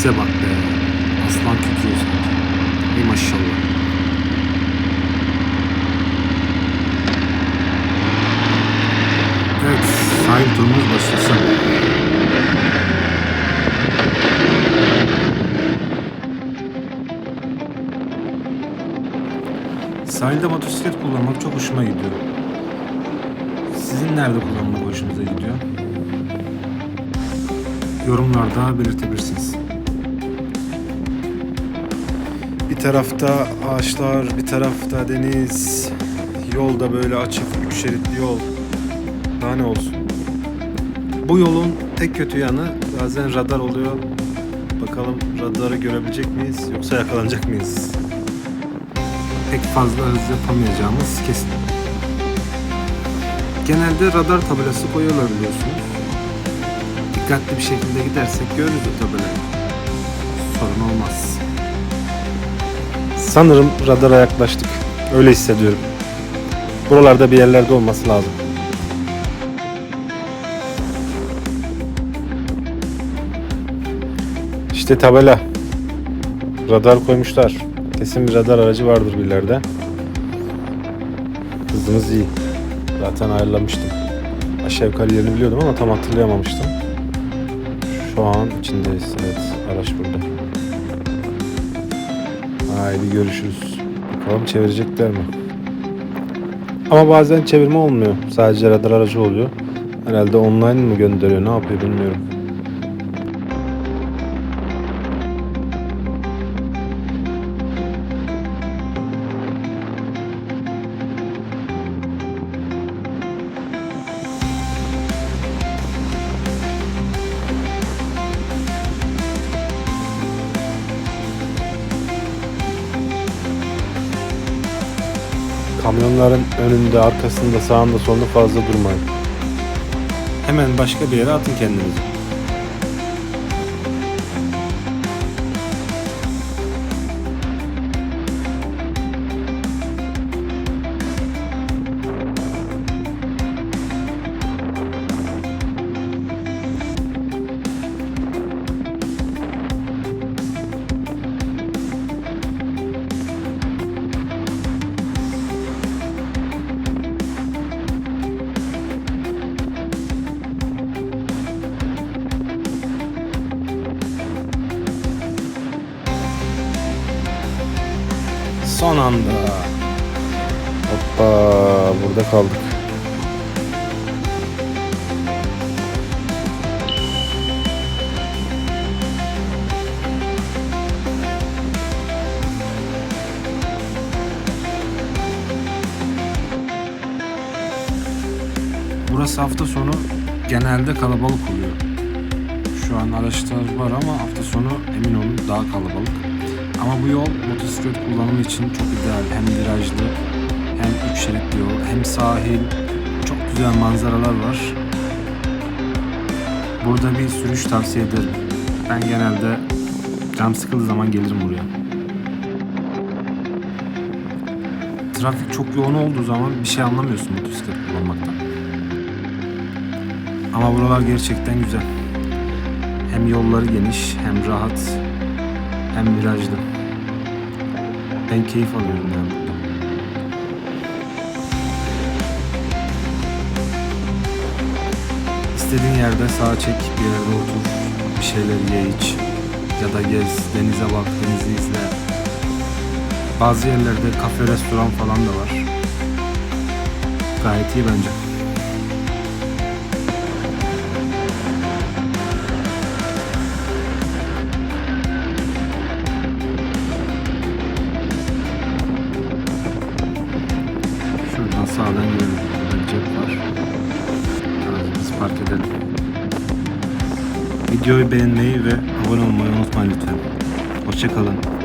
Sese bak be. Aslan tutuyor sanki. Ey maşallah. Evet, sahil turumuz başlasın. Sahilde motosiklet kullanmak çok hoşuma gidiyor. Sizin nerede kullanmak hoşunuza gidiyor? Yorumlarda belirtebilirsiniz. Bir tarafta ağaçlar, bir tarafta deniz. Yolda böyle açık, üç şeritli yol. Daha ne olsun? Bu yolun tek kötü yanı bazen radar oluyor. Bakalım radarı görebilecek miyiz yoksa yakalanacak mıyız? Pek fazla hız yapamayacağımız kesin. Genelde radar tabelası koyuyorlar biliyorsunuz. Dikkatli bir şekilde gidersek görürüz o tabelayı. Sorun olmaz. Sanırım radara yaklaştık. Öyle hissediyorum. Buralarda bir yerlerde olması lazım. İşte tabela. Radar koymuşlar. Kesin bir radar aracı vardır bir ileride. Hızımız iyi. Zaten ayarlamıştım. Aşağı yukarı yerini biliyordum ama tam hatırlayamamıştım. Şu an içindeyiz. Evet, araç burada. Haydi görüşürüz. Bakalım çevirecekler mi? Ama bazen çevirme olmuyor. Sadece radar aracı oluyor. Herhalde online mı gönderiyor, ne yapıyor bilmiyorum. Kamyonların önünde, arkasında, sağında, solunda fazla durmayın. Hemen başka bir yere atın kendinizi. Son anda. Hoppa burada kaldık. Burası hafta sonu genelde kalabalık oluyor. Şu an araçlar var ama hafta sonu emin olun daha kalabalık. Ama bu yol motosiklet kullanımı için çok ideal. Hem virajlı hem üç şeritli yol hem sahil. Çok güzel manzaralar var. Burada bir sürüş tavsiye ederim. Ben genelde cam sıkıldığı zaman gelirim buraya. Trafik çok yoğun olduğu zaman bir şey anlamıyorsun motosiklet kullanmaktan. Ama buralar gerçekten güzel. Hem yolları geniş hem rahat hem virajlı. Ben keyif alıyorum yani burada. İstediğin yerde sağa çek, bir yerde otur, bir şeyler ye iç ya da gez, denize bak, denizi izle. Bazı yerlerde kafe, restoran falan da var. Gayet iyi bence. Aracımızı park edelim. Videoyu beğenmeyi ve abone olmayı unutmayın lütfen. Hoşçakalın.